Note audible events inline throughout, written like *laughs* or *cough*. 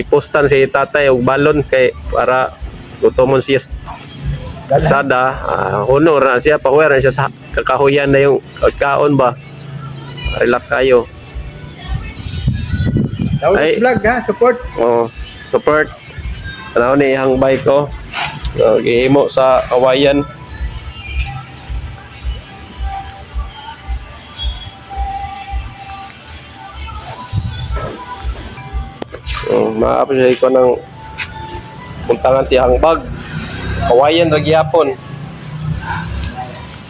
ipostan si tatay og balon kay para gutomon siya sada. Ah, honor na siya na siya sa kakahuyan na yung kaon ba? Relax kayo. Ay. vlog ha, support. oh support. Ano ni ihang bike ko so, gihimo sa kawayan Oh, maaapos ko ng puntangan siyang bag. Kawayan ra gyapon.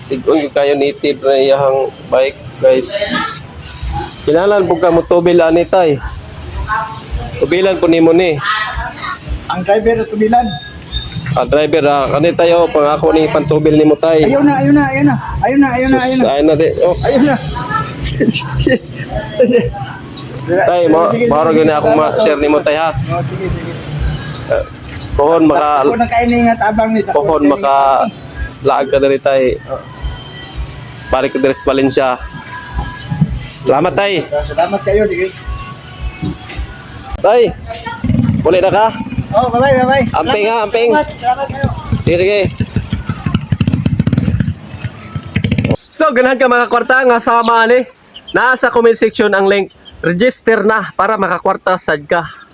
Tigon kayo native na iyang bike, guys. Kinalan po ka mo tubil ani tay. Tubilan po nimo ni. Ang driver tubilan. Ah, driver ah, kani tayo pangako ni pantubil nimo tay. Ayaw na, ayaw na, ayaw na. Ayaw na, ayaw na, ayaw na. ayun na. Oh, Ayaw na. *laughs* tay, mo maro na ako ma-share nimo tay ha. Sige, sige. Eh, Pohon maka Ako na kainingat abang nito. pohon maka laag ka diri tay. Balik ka diri sa Valencia. Salamat tay. Salamat kayo, sige. Tay. Muli na ka? Oh, bye-bye, bye-bye. Amping ha, amping. Salamat, kayo. Sige. So, ganahan ka mga kwarta nga sa ni. Nasa comment section ang link. Register na para makakwarta sad ka.